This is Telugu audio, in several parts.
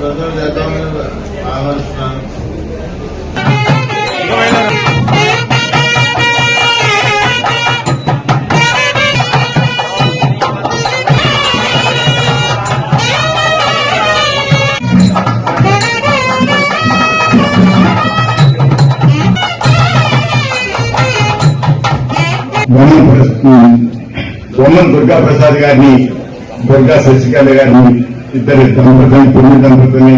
ప్రజలు చేద్దామని ఆహ్వానిస్తున్నాను బొమ్మన్ బొమ్మన్ దుర్గా ప్రసాద్ గారిని దుర్గా శశికళ గారిని ఇద్దరి దంపతుల్ని పుణ్య దంపతుల్ని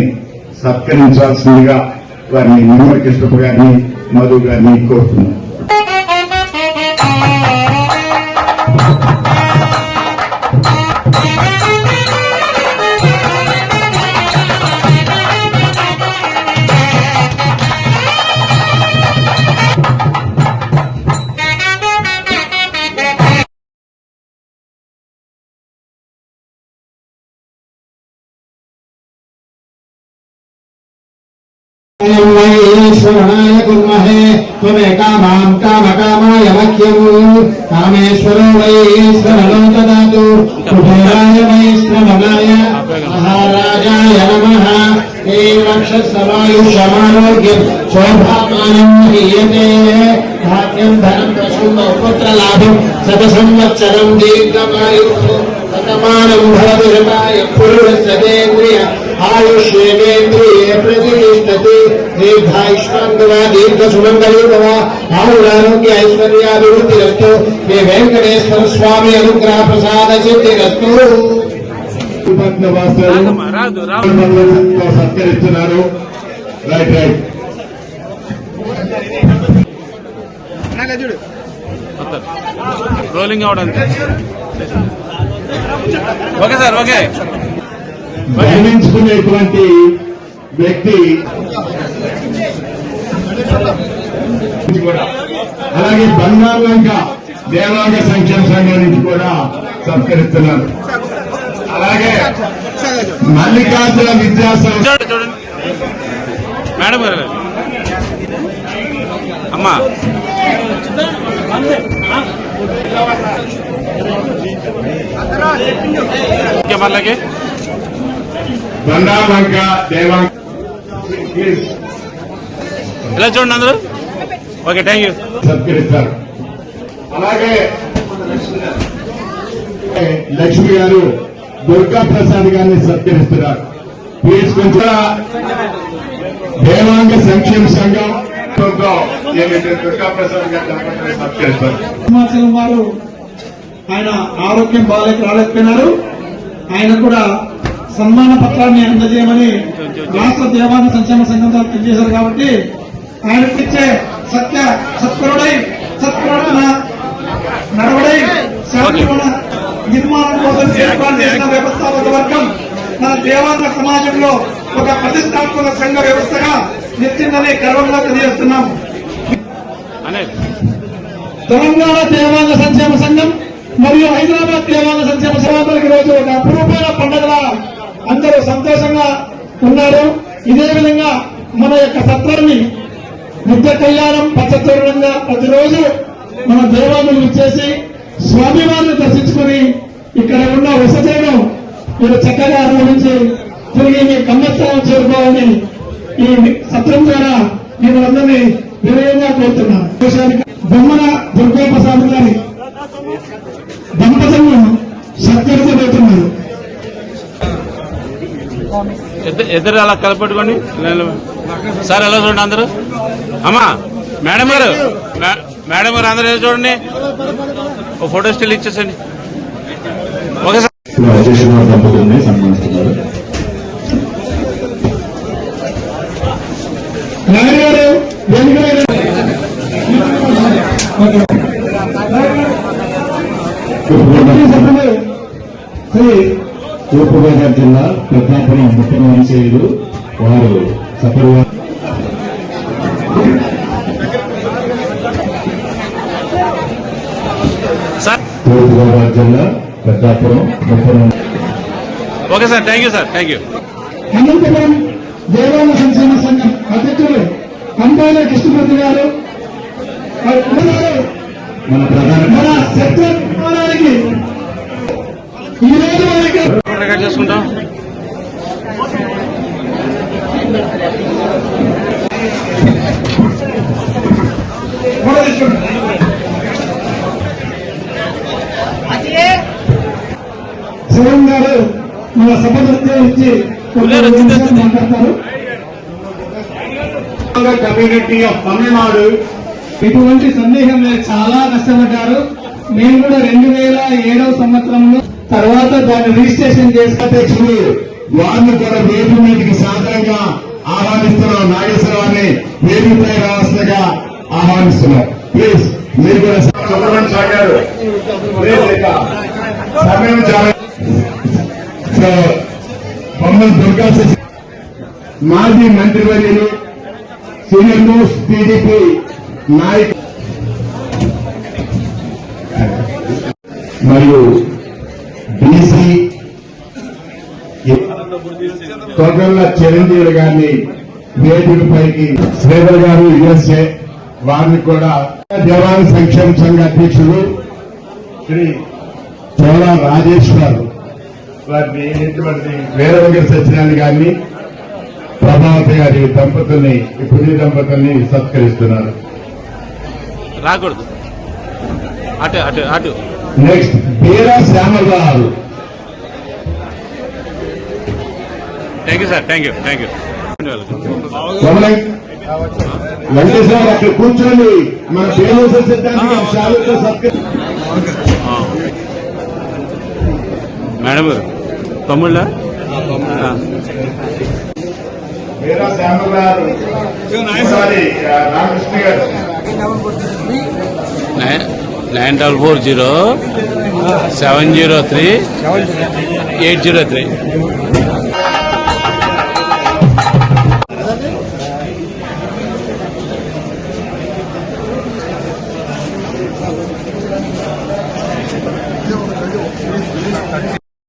సత్కరించాల్సిందిగా వారిని నిర్మల గారిని మధు గారిని కోరుతున్నాను. ईश्वराय कुर्महे त्वमेकामां कामकामाय मह्यम् कामेश्वरो वैश्वरो ददातु कुबेराय वैश्वमनाय महाराजाय नमः देवक्षसमायुषमारोग्यम् शोभामानम् हीयते भाग्यम् धनम् पशुम् आयुष्येन्द्रिये प्रतिष्ठति दीर्घायुष्मान् दीर्घसुमङ्गली भव आयुरारोग्य ऐश्वर्याभिवृद्धिरस्तु हे वेङ्कटेश्वर स्वामी अनुग्रह प्रसाद सिद्धिरस्तु వాస్తవాలు రాదు రాదు సత్కరిస్తున్నారు రైట్ రైట్ రోలింగ్ అవుట్ అంతే ఓకే సార్ ఓకే గమనించుకునేటువంటి వ్యక్తి కూడా. అలాగే బంగారులంక దేవాంగ సంక్షేమ సంఘం నుంచి కూడా సత్కరిస్తున్నారు. అలాగే మల్లికార్జున విద్యాసంస్థ చూడండి మేడం గారు. అమ్మా. ఓకే దేవాంగ ప్లీజ్ ఇలా చూడండి అందరూ? ఓకే థ్యాంక్ యూ సత్కరిస్తారు. అలాగే లక్ష్మి గారు దుర్గా ప్రసాద్ గారిని సత్కరిస్తున్నారు. ప్లీజ్ కొంచెం దేవాంగ సంక్షేమ సంఘం తో ఏమైతే దుర్గా ప్రసాద్ గారి దంపతుల్ని సత్కరిస్తారు. సింహాచలం వారు ఆయన ఆరోగ్యం బాగాలేక రాలేకపోయినారు. ఆయన కూడా సన్మాన పత్రాన్ని అందజేయమని రాష్ట్ర దేవాన సంక్షేమ సంఘం ద్వారా తెలియజేశారు కాబట్టి ఆయనకు ఇచ్చే సత్య సత్పరుడై సత్పరుడైన నడవడై శాంతిగుణ నిర్మాణం కోసం ఏర్పాటు చేసిన వ్యవస్థాపక వర్గం మన దేవాన సమాజంలో ఒక ప్రతిష్టాత్మక సంఘ వ్యవస్థగా నిలిచిందని గర్వంగా తెలియజేస్తున్నాం. తెలంగాణ దేవాంగ సంక్షేమ సంఘం మరియు హైదరాబాద్ దేవాంగ సంక్షేమ సంఘానికి రోజు ఒక అపురూపమైన పండుగల అందరూ సంతోషంగా ఉన్నారు. ఇదే విధంగా మన యొక్క సత్రాన్ని నిత్య కళ్యాణం పచ్చతోరణంగా ప్రతిరోజు మన దేవాలయం ఇచ్చేసి స్వామివారిని దర్శించుకుని ఇక్కడ ఉన్న వసతులను మీరు చక్కగా అనుభవించి తిరిగి మీ గమ్మత్వం చేరుకోవాలని ఈ సత్రం ద్వారా నేను అందరినీ వినయంగా కోరుతున్నాను. దేశానికి బొమ్మన దుర్గా ప్రసాద్ గారి దంపతులను సత్కరించబోతున్నారు ఇద్దరు అలా కలపెట్టుకోండి. నేను- సార్ ఎలా చూడండి అందరూ? అమ్మా మేడం గారు మే- మేడం గారు అందరూ చూడండి? ఒక photo still ఇచ్చేసండి. Okay sir. సన్మానిస్తున్నారు Naidu గారు వేదిక మీద సభ్యులు శ్రీ తూర్పుగోదావరి జిల్లా పెద్దాపురం ముప్పై వంశీయులు వారు సపరివారు సార్. తూర్పుగోదావరి జిల్లా పెద్దాపురం ముప్పై okay sir thank you sir thank you Anantapuram దేవాలయ సంక్షేమ సంఘం అధ్యక్షులు కంపాల కృష్ణమూర్తి గారు. మన ప్రధాన మన సత్యానికి ఈ రోజు వారికి చేసుకుంటాం. శివన్ గారు మన సభ వచ్చింది. మాట్లాడతారు. Community of Tamil Nadu. ఎటువంటి సందేహం లేదు చాలా కష్టపడ్డారు. మేము కూడా రెండు వేల ఏడవ సంవత్సరంలో తర్వాత దాన్ని రిజిస్ట్రేషన్ చేసి అధ్యక్షులు వారిని కూడా వేదిక మీదకి సాధారణంగా ఆహ్వానిస్తున్నాం నాగేశ్వరరావుని వేదికపై రావాల్సిందిగా ఆహ్వానిస్తున్నాం ప్లీజ్ మీరు కూడా సాగారు సమయం సో, బొమ్మల దుర్గా మాజీ మంత్రివర్యులు సీనియర్ మోస్ట్ టీడీపీ నాయకు మరియు తొగళ్ళ చిరంజీవి గారిని వేదికపైకి శ్రీధర్ గారు యుఎస్ఏ వారిని కూడా జవాన్ సంక్షేమ సంఘ అధ్యక్షులు శ్రీ చోళ రాజేశ్వర్ వారిని ఇటువంటి వీరవంగ సత్యనారాయణ గారిని ప్రభావతి గారి దంపతుల్ని ఈ పుణ్య దంపతుల్ని సత్కరిస్తున్నారు. రాకూడదు. అటు అటు అటు. Next Beera Shyamarao thank you sir thank you thank you Venkateswara అక్కడ కూర్చోండి మన పేరు సిద్ధాంతి మేడం గారు తమ్ముళ్ళ బీరా శ్యామరావు సారీ రామకృష్ణ గారు. Nine double four zero seven zero three eight zero three.